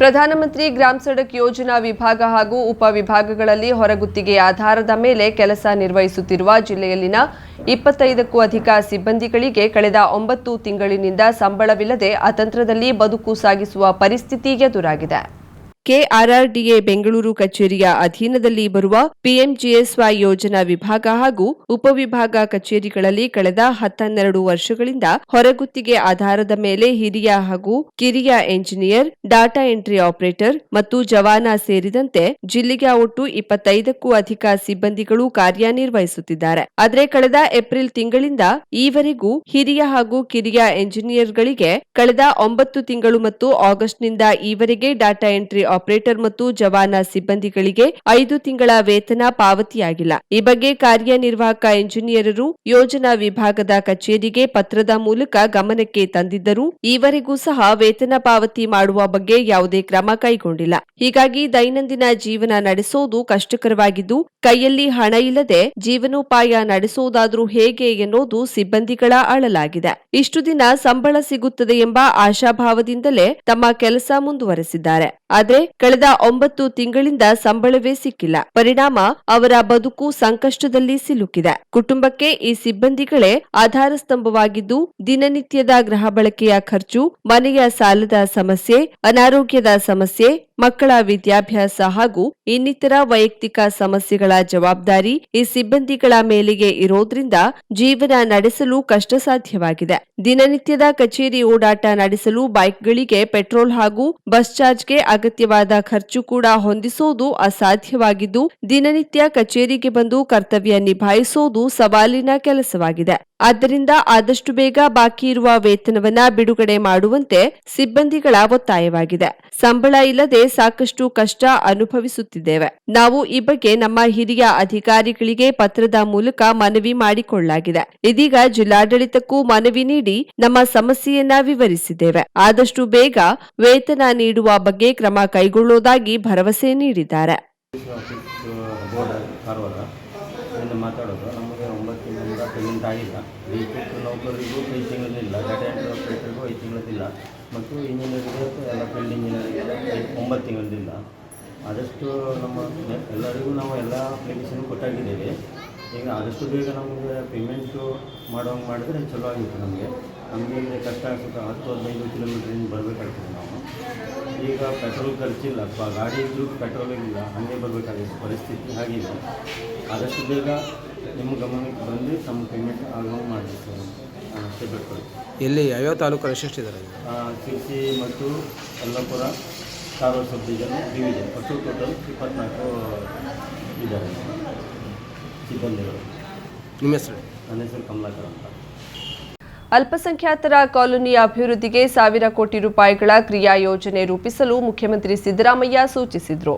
ಪ್ರಧಾನಮಂತ್ರಿ ಗ್ರಾಮ್ ಸಡಕ್ ಯೋಜನಾ ವಿಭಾಗ ಹಾಗೂ ಉಪವಿಭಾಗಗಳಲ್ಲಿ ಹೊರಗುತ್ತಿಗೆ ಆಧಾರದ ಮೇಲೆ ಕೆಲಸ ನಿರ್ವಹಿಸುತ್ತಿರುವ ಜಿಲ್ಲೆಯಲ್ಲಿನ ಇಪ್ಪತ್ತೈದಕ್ಕೂ ಅಧಿಕ ಸಿಬ್ಬಂದಿಗಳಿಗೆ ಕಳೆದ ಒಂಬತ್ತು ತಿಂಗಳಿನಿಂದ ಸಂಬಳವಿಲ್ಲದೆ ಅತಂತ್ರದಲ್ಲಿ ಬದುಕು ಸಾಗಿಸುವ ಪರಿಸ್ಥಿತಿ ಎದುರಾಗಿದೆ. ಕೆಆರ್ಆರ್ಡಿಎ ಬೆಂಗಳೂರು ಕಚೇರಿಯ ಅಧೀನದಲ್ಲಿ ಬರುವ ಪಿಎಂಜಿಎಸ್ವೈ ಯೋಜನಾ ವಿಭಾಗ ಹಾಗೂ ಉಪವಿಭಾಗ ಕಚೇರಿಗಳಲ್ಲಿ ಕಳೆದ ಹತ್ತನ್ನೆರಡು ವರ್ಷಗಳಿಂದ ಹೊರಗುತ್ತಿಗೆ ಆಧಾರದ ಮೇಲೆ ಹಿರಿಯ ಹಾಗೂ ಕಿರಿಯ ಎಂಜಿನಿಯರ್, ಡಾಟಾ ಎಂಟ್ರಿ ಆಪರೇಟರ್ ಮತ್ತು ಜವಾನ ಸೇರಿದಂತೆ ಜಿಲ್ಲೆಗೆ ಒಟ್ಟು ಇಪ್ಪತ್ತೈದಕ್ಕೂ ಅಧಿಕ ಸಿಬ್ಬಂದಿಗಳು ಕಾರ್ಯನಿರ್ವಹಿಸುತ್ತಿದ್ದಾರೆ. ಆದರೆ ಕಳೆದ ಏಪ್ರಿಲ್ ತಿಂಗಳಿಂದ ಈವರೆಗೂ ಹಿರಿಯ ಹಾಗೂ ಕಿರಿಯ ಎಂಜಿನಿಯರ್ಗಳಿಗೆ ಕಳೆದ ಒಂಬತ್ತು ತಿಂಗಳು ಮತ್ತು ಆಗಸ್ಟ್ನಿಂದ ಈವರೆಗೆ ಡಾಟಾ ಎಂಟ್ರಿ ಆಪರೇಟರ್ ಮತ್ತು ಜವಾನ ಸಿಬ್ಬಂದಿಗಳಿಗೆ ಐದು ತಿಂಗಳ ವೇತನ ಪಾವತಿಯಾಗಿಲ್ಲ. ಈ ಬಗ್ಗೆ ಕಾರ್ಯನಿರ್ವಾಹಕ ಎಂಜಿನಿಯರರು ಯೋಜನಾ ವಿಭಾಗದ ಕಚೇರಿಗೆ ಪತ್ರದ ಮೂಲಕ ಗಮನಕ್ಕೆ ತಂದಿದ್ದರೂ ಈವರೆಗೂ ಸಹ ವೇತನ ಪಾವತಿ ಮಾಡುವ ಬಗ್ಗೆ ಯಾವುದೇ ಕ್ರಮ ಕೈಗೊಂಡಿಲ್ಲ. ಹೀಗಾಗಿ ದೈನಂದಿನ ಜೀವನ ನಡೆಸೋದು ಕಷ್ಟಕರವಾಗಿದ್ದು, ಕೈಯಲ್ಲಿ ಹಣ ಇಲ್ಲದೆ ಜೀವನೋಪಾಯ ನಡೆಸೋದಾದ್ರೂ ಹೇಗೆ ಎನ್ನುವುದು ಸಿಬ್ಬಂದಿಗಳ ಅಳಲಾಗಿದೆ. ಇಷ್ಟು ದಿನ ಸಂಬಳ ಸಿಗುತ್ತದೆ ಎಂಬ ಆಶಾಭಾವದಿಂದಲೇ ತಮ್ಮ ಕೆಲಸ ಮುಂದುವರೆಸಿದ್ದಾರೆ. ಆದ್ರೆ ಕಳೆದ ಒಂಬತ್ತು ತಿಂಗಳಿಂದ ಸಂಬಳವೇ ಸಿಕ್ಕಿಲ್ಲ. ಪರಿಣಾಮ ಅವರ ಬದುಕು ಸಂಕಷ್ಟದಲ್ಲಿ ಸಿಲುಕಿದೆ. ಕುಟುಂಬಕ್ಕೆ ಈ ಸಿಬ್ಬಂದಿಗಳೇ ಆಧಾರ ಸ್ತಂಭವಾಗಿದ್ದು, ದಿನನಿತ್ಯದ ಗೃಹ ಬಳಕೆಯ ಖರ್ಚು, ಮನೆಯ ಸಾಲದ ಸಮಸ್ಯೆ, ಅನಾರೋಗ್ಯದ ಸಮಸ್ಯೆ, ಮಕ್ಕಳ ವಿದ್ಯಾಭ್ಯಾಸ ಹಾಗೂ ಇನ್ನಿತರ ವೈಯಕ್ತಿಕ ಸಮಸ್ಯೆಗಳ ಜವಾಬ್ದಾರಿ ಈ ಸಿಬ್ಬಂದಿಗಳ ಮೇಲಿಗೆ ಇರೋದ್ರಿಂದ ಜೀವನ ನಡೆಸಲು ಕಷ್ಟ ಸಾಧ್ಯವಾಗಿದೆ ದಿನನಿತ್ಯದ ಕಚೇರಿ ಓಡಾಟ ನಡೆಸಲು ಬೈಕ್ಗಳಿಗೆ ಪೆಟ್ರೋಲ್ ಹಾಗೂ ಬಸ್ ಚಾರ್ಜ್ಗೆ ಅಗತ್ಯವಾದ ಖರ್ಚು ಕೂಡ ಹೊಂದಿಸೋದು ಅಸಾಧ್ಯವಾಗಿದ್ದು, ದಿನನಿತ್ಯ ಕಚೇರಿಗೆ ಬಂದು ಕರ್ತವ್ಯ ನಿಭಾಯಿಸೋದು ಸವಾಲಿನ ಕೆಲಸವಾಗಿದೆ. ಆದ್ದರಿಂದ ಆದಷ್ಟು ಬೇಗ ಬಾಕಿ ಇರುವ ವೇತನವನ್ನ ಬಿಡುಗಡೆ ಮಾಡುವಂತೆ ಸಿಬ್ಬಂದಿಗಳ ಒತ್ತಾಯವಾಗಿದೆ. ಸಂಬಳ ಇಲ್ಲದೆ ಸಾಕಷ್ಟು ಕಷ್ಟ ಅನುಭವಿಸುತ್ತಿದ್ದೇವೆ. ನಾವು ಈ ಬಗ್ಗೆ ನಮ್ಮ ಹಿರಿಯ ಅಧಿಕಾರಿಗಳಿಗೆ ಪತ್ರದ ಮೂಲಕ ಮನವಿ ಮಾಡಿಕೊಳ್ಳಲಾಗಿದೆ. ಇದೀಗ ಜಿಲ್ಲಾಡಳಿತಕ್ಕೂ ಮನವಿ ನೀಡಿ ನಮ್ಮ ಸಮಸ್ಯೆಯನ್ನ ವಿವರಿಸಿದ್ದೇವೆ. ಆದಷ್ಟು ಬೇಗ ವೇತನ ನೀಡುವ ಬಗ್ಗೆ ಕ್ರಮ ಕೈಗೊಳ್ಳುವುದಾಗಿ ಭರವಸೆ ನೀಡಿದ್ದಾರೆ. ಇಂದ ಮಾತಾಡೋದು, ನಮಗೆ ಎಲ್ಲ ಫೀಲ್ಡ್ ಆದಷ್ಟು ನಮ್ಮ ಎಲ್ಲರಿಗೂ ನಾವು ಎಲ್ಲ ಅಪ್ಲಿಕೇಶನ್ ಕೊಟ್ಟಾಗಿದ್ದೇವೆ. ಈಗ ಆದಷ್ಟು ಬೇಗ ನಮಗೆ ಪೇಮೆಂಟು ಮಾಡೋಂಗೆ ಮಾಡಿದ್ರೆ ಚಲೋ ಆಗಿತ್ತು ನಮಗೆ. ನಮಗೆ ಕಷ್ಟ ಆಗ್ತದೆ, ಹತ್ತು, ಹದಿನೈದು ಕಿಲೋಮೀಟ್ರಿಂದ ಬರಬೇಕಾಗ್ತದೆ ಈಗ ಪೆಟ್ರೋಲ್ ಖರ್ಚಿಲ್ಲ ಅಥವಾ ಗಾಡಿ ಇದ್ದರೂ ಪೆಟ್ರೋಲ್ ಇಲ್ಲ ಹಾಗೆ ಬರಬೇಕಾಗಿತ್ತು ಪರಿಸ್ಥಿತಿ ಹಾಗಿದೆ. ಆದಷ್ಟು ಬೇಗ ನಿಮ್ಮ ಗಮನಕ್ಕೆ ಬಂದು ತಮ್ಮ ಪೇಮೆಂಟ್ ಆಗುವಂಗೆ ಮಾಡಬೇಕು ಅಷ್ಟೇ ಎಲ್ಲಿ ಯಾವ್ಯಾವ ತಾಲೂಕು ಎಷ್ಟಿದ್ದಾರೆ ಶಿರ್ಸಿ ಮತ್ತು Yellapur Karwar sub division division ಒಟ್ಟು ಟೋಟಲ್ ಇಪ್ಪತ್ನಾಲ್ಕು ಇದ್ದಾರೆ. ಸಿಬ್ಬಂದಿಗಳು. ನಿಮ್ಮ ಹೆಸರು? ನನ್ನ ಹೆಸರು ಕಮಲಾಕರ್ ಅಂತ. ಅಲ್ಪಸಂಖ್ಯಾತರ ಕಾಲೋನಿಯ ಅಭಿವೃದ್ಧಿಗೆ ಸಾವಿರ ಕೋಟಿ ರೂಪಾಯಿಗಳ ಕ್ರಿಯಾ ಯೋಜನೆ ರೂಪಿಸಲು ಮುಖ್ಯಮಂತ್ರಿ ಸಿದ್ದರಾಮಯ್ಯ ಸೂಚಿಸಿದರು.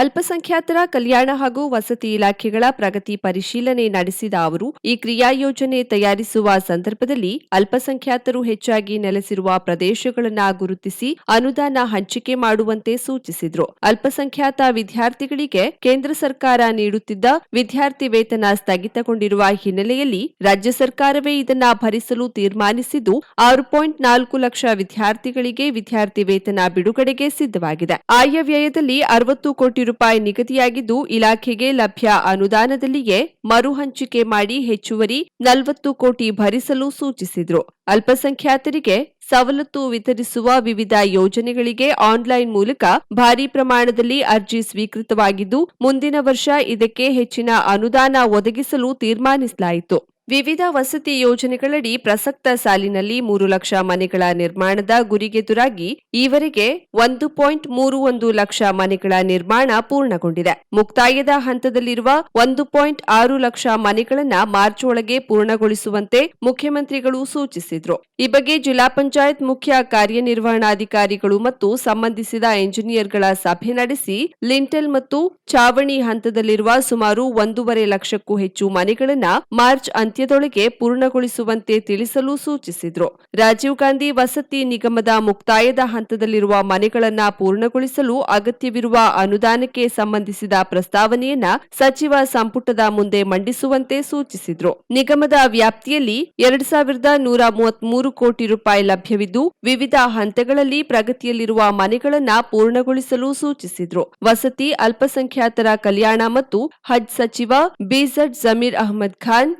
ಅಲ್ಪಸಂಖ್ಯಾತರ ಕಲ್ಯಾಣ ಹಾಗೂ ವಸತಿ ಇಲಾಖೆಗಳ ಪ್ರಗತಿ ಪರಿಶೀಲನೆ ನಡೆಸಿದ ಅವರು, ಈ ಕ್ರಿಯಾ ಯೋಜನೆ ತಯಾರಿಸುವ ಸಂದರ್ಭದಲ್ಲಿ ಅಲ್ಪಸಂಖ್ಯಾತರು ಹೆಚ್ಚಾಗಿ ನೆಲೆಸಿರುವ ಪ್ರದೇಶಗಳನ್ನು ಗುರುತಿಸಿ ಅನುದಾನ ಹಂಚಿಕೆ ಮಾಡುವಂತೆ ಸೂಚಿಸಿದರು. ಅಲ್ಪಸಂಖ್ಯಾತ ವಿದ್ಯಾರ್ಥಿಗಳಿಗೆ ಕೇಂದ್ರ ಸರ್ಕಾರ ನೀಡುತ್ತಿದ್ದ ವಿದ್ಯಾರ್ಥಿ ವೇತನ ಸ್ಥಗಿತಗೊಂಡಿರುವ ಹಿನ್ನೆಲೆಯಲ್ಲಿ ರಾಜ್ಯ ಸರ್ಕಾರವೇ ಇದನ್ನ ಭರಿಸಲು ತೀರ್ಮಾನಿಸಿದ್ದು, ಆರು ಪಾಯಿಂಟ್ ನಾಲ್ಕು ಲಕ್ಷ ವಿದ್ಯಾರ್ಥಿಗಳಿಗೆ ವಿದ್ಯಾರ್ಥಿ ವೇತನ ಬಿಡುಗಡೆಗೆ ಸಿದ್ಧವಾಗಿದೆ. ಆಯವ್ಯಯದಲ್ಲಿ ಅರವತ್ತು ಕೋಟಿ ರೂಪಾಯಿ ನಿಗದಿಯಾಗಿದ್ದು ಇಲಾಖೆಗೆ ಲಭ್ಯ ಅನುದಾನದಲ್ಲಿಯೇ ಮರು ಹಂಚಿಕೆ ಮಾಡಿ ಹೆಚ್ಚುವರಿ ನಲವತ್ತು ಕೋಟಿ ಭರಿಸಲು ಸೂಚಿಸಿದ್ರು. ಅಲ್ಪಸಂಖ್ಯಾತರಿಗೆ ಸವಲತ್ತು ವಿತರಿಸುವ ವಿವಿಧ ಯೋಜನೆಗಳಿಗೆ ಆನ್ಲೈನ್ ಮೂಲಕ ಭಾರಿ ಪ್ರಮಾಣದಲ್ಲಿ ಅರ್ಜಿ ಸ್ವೀಕೃತವಾಗಿದ್ದು, ಮುಂದಿನ ವರ್ಷ ಇದಕ್ಕೆ ಹೆಚ್ಚಿನ ಅನುದಾನ ಒದಗಿಸಲು ತೀರ್ಮಾನಿಸಲಾಯಿತು. ವಿವಿಧ ವಸತಿ ಯೋಜನೆಗಳಡಿ ಪ್ರಸಕ್ತ ಸಾಲಿನಲ್ಲಿ ಮೂರು ಲಕ್ಷ ಮನೆಗಳ ನಿರ್ಮಾಣದ ಗುರಿಗೆದುರಾಗಿ ಈವರೆಗೆ ಒಂದು ಪಾಯಿಂಟ್ ಮೂರು ಒಂದು ಲಕ್ಷ ಮನೆಗಳ ನಿರ್ಮಾಣ ಪೂರ್ಣಗೊಂಡಿದೆ. ಮುಕ್ತಾಯದ ಹಂತದಲ್ಲಿರುವ ಒಂದು ಪಾಯಿಂಟ್ ಆರು ಲಕ್ಷ ಮನೆಗಳನ್ನ ಮಾರ್ಚ್ ಒಳಗೆ ಪೂರ್ಣಗೊಳಿಸುವಂತೆ ಮುಖ್ಯಮಂತ್ರಿಗಳು ಸೂಚಿಸಿದ್ರು. ಈ ಬಗ್ಗೆ ಜಿಲ್ಲಾ ಪಂಚಾಯತ್ ಮುಖ್ಯ ಕಾರ್ಯನಿರ್ವಹಣಾಧಿಕಾರಿಗಳು ಮತ್ತು ಸಂಬಂಧಿಸಿದ ಎಂಜಿನಿಯರ್ಗಳ ಸಭೆ ನಡೆಸಿ ಲಿಂಟೆಲ್ ಮತ್ತು ಚಾವಣಿ ಹಂತದಲ್ಲಿರುವ ಸುಮಾರು ಒಂದೂವರೆ ಲಕ್ಷಕ್ಕೂ ಹೆಚ್ಚು ಮನೆಗಳನ್ನು ಮಾರ್ಚ್ ಅಂತ್ಯ ಅಂತ್ಯದೊಳಗೆ ಪೂರ್ಣಗೊಳಿಸುವಂತೆ ತಿಳಿಸಲು ಸೂಚಿಸಿದರು. ರಾಜೀವ್ ಗಾಂಧಿ ವಸತಿ ನಿಗಮದ ಮುಕ್ತಾಯದ ಹಂತದಲ್ಲಿರುವ ಮನೆಗಳನ್ನು ಪೂರ್ಣಗೊಳಿಸಲು ಅಗತ್ಯವಿರುವ ಅನುದಾನಕ್ಕೆ ಸಂಬಂಧಿಸಿದ ಪ್ರಸ್ತಾವನೆಯನ್ನ ಸಚಿವ ಸಂಪುಟದ ಮುಂದೆ ಮಂಡಿಸುವಂತೆ ಸೂಚಿಸಿದರು. ನಿಗಮದ ವ್ಯಾಪ್ತಿಯಲ್ಲಿ ಎರಡ್ ಸಾವಿರದ ನೂರ ಮೂವತ್ಮೂರು ಕೋಟಿ ರೂಪಾಯಿ ಲಭ್ಯವಿದ್ದು, ವಿವಿಧ ಹಂತಗಳಲ್ಲಿ ಪ್ರಗತಿಯಲ್ಲಿರುವ ಮನೆಗಳನ್ನು ಪೂರ್ಣಗೊಳಿಸಲು ಸೂಚಿಸಿದರು. ವಸತಿ, ಅಲ್ಪಸಂಖ್ಯಾತರ ಕಲ್ಯಾಣ ಮತ್ತು ಹಜ್ ಸಚಿವ ಬಿಝಡ್ ಜಮೀರ್ ಅಹಮದ್ ಖಾನ್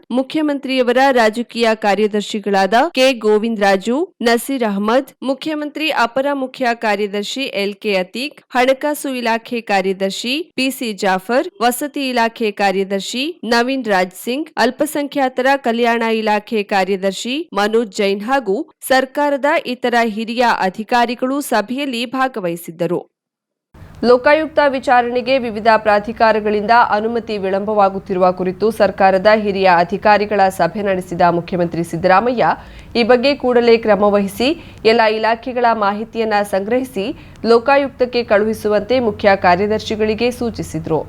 ಮುಖ್ಯಮಂತ್ರಿಯವರ ರಾಜಕೀಯ ಕಾರ್ಯದರ್ಶಿಗಳಾದ ಕೆ. ಗೋವಿಂದ್ ರಾಜು ನಸೀರ್ ಅಹಮದ್, ಮುಖ್ಯಮಂತ್ರಿ ಅಪರ ಮುಖ್ಯ ಕಾರ್ಯದರ್ಶಿ ಎಲ್. ಕೆ. ಅತೀಕ್, ಹಣಕಾಸು ಇಲಾಖೆ ಕಾರ್ಯದರ್ಶಿ ಪಿಸಿ ಜಾಫರ್, ವಸತಿ ಇಲಾಖೆ ಕಾರ್ಯದರ್ಶಿ ನವೀನ್ ರಾಜ್ ಸಿಂಗ್, ಅಲ್ಪಸಂಖ್ಯಾತರ ಕಲ್ಯಾಣ ಇಲಾಖೆ ಕಾರ್ಯದರ್ಶಿ ಮನೋಜ್ ಜೈನ್ ಹಾಗೂ ಸರ್ಕಾರದ ಇತರ ಹಿರಿಯ ಅಧಿಕಾರಿಗಳು ಸಭೆಯಲ್ಲಿ ಭಾಗವಹಿಸಿದ್ದರು. ಲೋಕಾಯುಕ್ತ ವಿಚಾರಣೆಗೆ ವಿವಿಧ ಪ್ರಾಧಿಕಾರಗಳಿಂದ ಅನುಮತಿ ವಿಳಂಬವಾಗುತ್ತಿರುವ ಕುರಿತು ಸರ್ಕಾರದ ಹಿರಿಯ ಅಧಿಕಾರಿಗಳ ಸಭೆ ನಡೆಸಿದ ಮುಖ್ಯಮಂತ್ರಿ ಸಿದ್ದರಾಮಯ್ಯ, ಈ ಬಗ್ಗೆ ಕೂಡಲೇ ಕ್ರಮ ವಹಿಸಿ ಎಲ್ಲ ಇಲಾಖೆಗಳ ಮಾಹಿತಿಯನ್ನು ಸಂಗ್ರಹಿಸಿ ಲೋಕಾಯುಕ್ತಕ್ಕೆ ಕಳುಹಿಸುವಂತೆ ಮುಖ್ಯ ಕಾರ್ಯದರ್ಶಿಗಳಿಗೆ ಸೂಚಿಸಿದರು.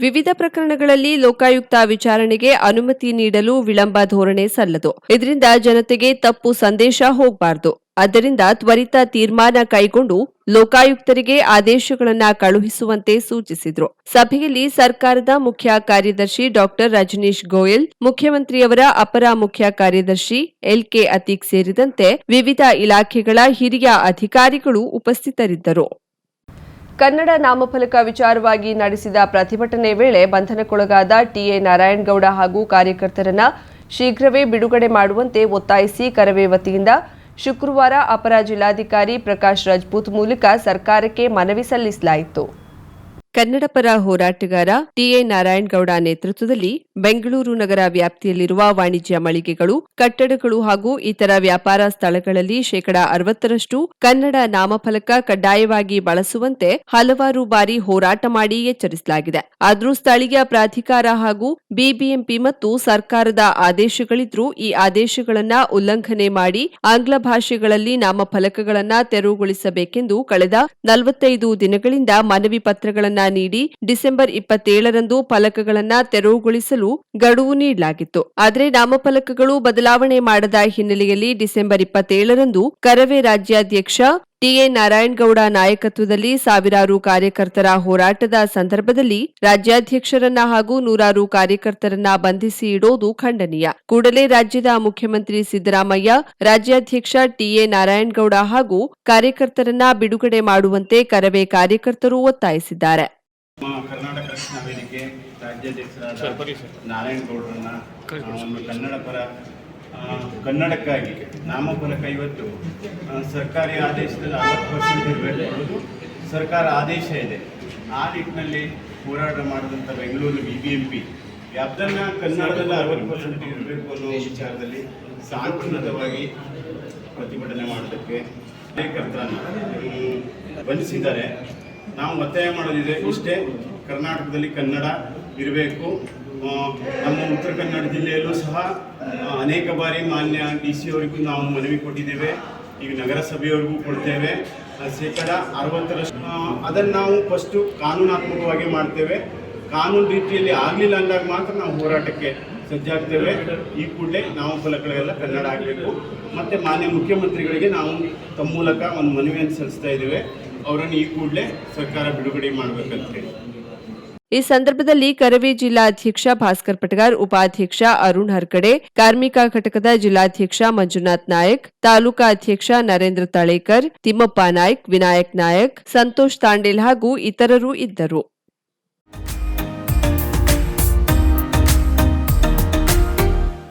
ವಿವಿಧ ಪ್ರಕರಣಗಳಲ್ಲಿ ಲೋಕಾಯುಕ್ತ ವಿಚಾರಣೆಗೆ ಅನುಮತಿ ನೀಡಲು ವಿಳಂಬ ಧೋರಣೆ ಸಲ್ಲದು. ಇದರಿಂದ ಜನತೆಗೆ ತಪ್ಪು ಸಂದೇಶ ಹೋಗಬಾರದು. ಆದ್ದರಿಂದ ತ್ವರಿತ ತೀರ್ಮಾನ ಕೈಗೊಂಡು ಲೋಕಾಯುಕ್ತರಿಗೆ ಆದೇಶಗಳನ್ನು ಕಳುಹಿಸುವಂತೆ ಸೂಚಿಸಿದರು. ಸಭೆಯಲ್ಲಿ ಸರ್ಕಾರದ ಮುಖ್ಯ ಕಾರ್ಯದರ್ಶಿ ಡಾಕ್ಟರ್ ರಜನೀಶ್ ಗೋಯಲ್, ಮುಖ್ಯಮಂತ್ರಿಯವರ ಅಪರ ಮುಖ್ಯ ಕಾರ್ಯದರ್ಶಿ ಎಲ್ಕೆ ಅತೀಕ್ ಸೇರಿದಂತೆ ವಿವಿಧ ಇಲಾಖೆಗಳ ಹಿರಿಯ ಅಧಿಕಾರಿಗಳು ಉಪಸ್ಥಿತರಿದ್ದರು. ಕನ್ನಡ ನಾಮಫಲಕ ವಿಚಾರವಾಗಿ ನಡೆಸಿದ ಪ್ರತಿಭಟನೆ ವೇಳೆ ಬಂಧನಕ್ಕೊಳಗಾದ ಟಿಎ ನಾರಾಯಣಗೌಡ ಹಾಗೂ ಕಾರ್ಯಕರ್ತರನ್ನ ಶೀಘ್ರವೇ ಬಿಡುಗಡೆ ಮಾಡುವಂತೆ ಒತ್ತಾಯಿಸಿ ಕರವೇ ವತಿಯಿಂದ ಶುಕ್ರವಾರ ಅಪರ ಜಿಲ್ಲಾಧಿಕಾರಿ ಪ್ರಕಾಶ್ ರಜಪೂತ್ ಮೂಲಕ ಸರ್ಕಾರಕ್ಕೆ ಮನವಿ ಸಲ್ಲಿಸಲಾಯಿತು. ಕನ್ನಡ ಪರ ಹೋರಾಟಗಾರ ಟಿಎ ನಾರಾಯಣಗೌಡ ನೇತೃತ್ವದಲ್ಲಿ ಬೆಂಗಳೂರು ನಗರ ವ್ಯಾಪ್ತಿಯಲ್ಲಿರುವ ವಾಣಿಜ್ಯ ಮಳಿಗೆಗಳು, ಕಟ್ಟಡಗಳು ಹಾಗೂ ಇತರ ವ್ಯಾಪಾರ ಸ್ಥಳಗಳಲ್ಲಿ ಶೇಕಡಾ ಅರವತ್ತರಷ್ಟು ಕನ್ನಡ ನಾಮಫಲಕ ಕಡ್ಡಾಯವಾಗಿ ಬಳಸುವಂತೆ ಹಲವಾರು ಬಾರಿ ಹೋರಾಟ ಮಾಡಿ ಎಚ್ಚರಿಸಲಾಗಿದೆ. ಆದರೂ ಸ್ಥಳೀಯ ಪ್ರಾಧಿಕಾರ ಹಾಗೂ ಬಿಬಿಎಂಪಿ ಮತ್ತು ಸರ್ಕಾರದ ಆದೇಶಗಳಿದ್ರೂ ಈ ಆದೇಶಗಳನ್ನ ಉಲ್ಲಂಘನೆ ಮಾಡಿ ಆಂಗ್ಲ ಭಾಷೆಗಳಲ್ಲಿ ನಾಮಫಲಕಗಳನ್ನು ತೆರವುಗೊಳಿಸಬೇಕೆಂದು ಕಳೆದ ನಲವತ್ತೈದು ದಿನಗಳಿಂದ ಮನವಿ ಪತ್ರಗಳನ್ನ ನೀಡಿ ಡಿಸೆಂಬರ್ ಇಪ್ಪತ್ತೇಳರಂದು ಫಲಕಗಳನ್ನ ತೆರವುಗೊಳಿಸಲು ಗಡುವು ನೀಡಲಾಗಿತ್ತು. ಆದರೆ ನಾಮಫಲಕಗಳು ಬದಲಾವಣೆ ಮಾಡದ ಹಿನ್ನೆಲೆಯಲ್ಲಿ ಡಿಸೆಂಬರ್ ಇಪ್ಪತ್ತೇಳರಂದು ಕರವೇ ರಾಜ್ಯಾಧ್ಯಕ್ಷ ಟಿಎ ನಾರಾಯಣಗೌಡ ನಾಯಕತ್ವದಲ್ಲಿ ಸಾವಿರಾರು ಕಾರ್ಯಕರ್ತರ ಹೋರಾಟದ ಸಂದರ್ಭದಲ್ಲಿ ರಾಜ್ಯಾಧ್ಯಕ್ಷರನ್ನ ಹಾಗೂ ನೂರಾರು ಕಾರ್ಯಕರ್ತರನ್ನ ಬಂಧಿಸಿ ಇಡೋದು ಖಂಡನೀಯ. ಕೂಡಲೇ ರಾಜ್ಯದ ಮುಖ್ಯಮಂತ್ರಿ ಸಿದ್ದರಾಮಯ್ಯ ರಾಜ್ಯಾಧ್ಯಕ್ಷ ಟಿಎ ನಾರಾಯಣಗೌಡ ಹಾಗೂ ಕಾರ್ಯಕರ್ತರನ್ನ ಬಿಡುಗಡೆ ಮಾಡುವಂತೆ ಕರವೇ ಕಾರ್ಯಕರ್ತರು ಒತ್ತಾಯಿಸಿದ್ದಾರೆ. ಕರ್ನಾಟಕ ರಕ್ಷಣಾ ವೇದಿಕೆ ರಾಜ್ಯಾಧ್ಯಕ್ಷರಾದ ನಾರಾಯಣಗೌಡರನ್ನ ಕನ್ನಡ ಪರ ಕನ್ನಡಕ್ಕಾಗಿ ನಾಮಫಲಕ ಇವತ್ತು ಸರ್ಕಾರಿ ಆದೇಶದಲ್ಲಿ ಅರವತ್ತು ಪರ್ಸೆಂಟ್ ಇರಬೇಕು ಅನ್ನೋದು ಸರ್ಕಾರ ಆದೇಶ ಇದೆ. ಆ ನಿಟ್ಟಿನಲ್ಲಿ ಹೋರಾಟ ಮಾಡಿದಂಥ Bengaluru B B M P ಯಾವ್ದನ್ನ ಕನ್ನಡದಲ್ಲಿ ಅರವತ್ತು ಪರ್ಸೆಂಟ್ ಇರಬೇಕು ಅನ್ನೋ ವಿಚಾರದಲ್ಲಿ ಶಾಂತಿಯುತವಾಗಿ ಪ್ರತಿಭಟನೆ ಮಾಡೋದಕ್ಕೆ ಕಾರ್ಯಕರ್ತರನ್ನು ಬಂಧಿಸಿದ್ದಾರೆ. ನಾವು ಒತ್ತಾಯ ಮಾಡೋದಿದೆ ಇಷ್ಟೇ. ಕರ್ನಾಟಕದಲ್ಲಿ ಕನ್ನಡ ಇರಬೇಕು. ನಮ್ಮ ಉತ್ತರ ಕನ್ನಡ ಜಿಲ್ಲೆಯಲ್ಲೂ ಸಹ ಅನೇಕ ಬಾರಿ ಮಾನ್ಯ ಡಿ ಸಿ ಅವರಿಗೂ ನಾವು ಮನವಿ ಕೊಟ್ಟಿದ್ದೇವೆ. ಈಗ ನಗರಸಭೆಯವರಿಗೂ ಕೊಡ್ತೇವೆ. ಶೇಕಡ ಅರವತ್ತರಷ್ಟು ಅದನ್ನು ನಾವು ಫಸ್ಟು ಕಾನೂನಾತ್ಮಕವಾಗಿ ಮಾಡ್ತೇವೆ. ಕಾನೂನು ರೀತಿಯಲ್ಲಿ ಆಗಲಿಲ್ಲ ಅಂದಾಗ ಮಾತ್ರ ನಾವು ಹೋರಾಟಕ್ಕೆ ಸಜ್ಜಾಗ್ತೇವೆ. ಈ ಕೂಡಲೇ ನಾಮಫಲಕಗಳೆಲ್ಲ ಕನ್ನಡ ಆಗಬೇಕು. ಮತ್ತು ಮಾನ್ಯ ಮುಖ್ಯಮಂತ್ರಿಗಳಿಗೆ ನಾವು ತಮ್ಮ ಮೂಲಕ ಒಂದು ಮನವಿಯನ್ನು ಸಲ್ಲಿಸ್ತಾ ಇದ್ದೇವೆ. ಅವರನ್ನು ಈ ಕೂಡಲೇ ಸರ್ಕಾರ ಬಿಡುಗಡೆ ಮಾಡಬೇಕಂತೇಳಿ ಈ ಸಂದರ್ಭದಲ್ಲಿ ಕರವೇ ಜಿಲ್ಲಾಧ್ಯಕ್ಷ ಭಾಸ್ಕರ್ ಪಟಗಾರ್, ಉಪಾಧ್ಯಕ್ಷ ಅರುಣ್ ಹರ್ಕಡೆ, ಕಾರ್ಮಿಕ ಘಟಕದ ಜಿಲ್ಲಾಧ್ಯಕ್ಷ ಮಂಜುನಾಥ್ ನಾಯಕ್, ತಾಲೂಕಾ ಅಧ್ಯಕ್ಷ ನರೇಂದ್ರ ತಳೇಕರ್, ತಿಮ್ಮಪ್ಪ ನಾಯ್ಕ್, ವಿನಾಯಕ್ ನಾಯಕ್, ಸಂತೋಷ್ ತಾಂಡೇಲ್ ಹಾಗೂ ಇತರರು ಇದ್ದರು.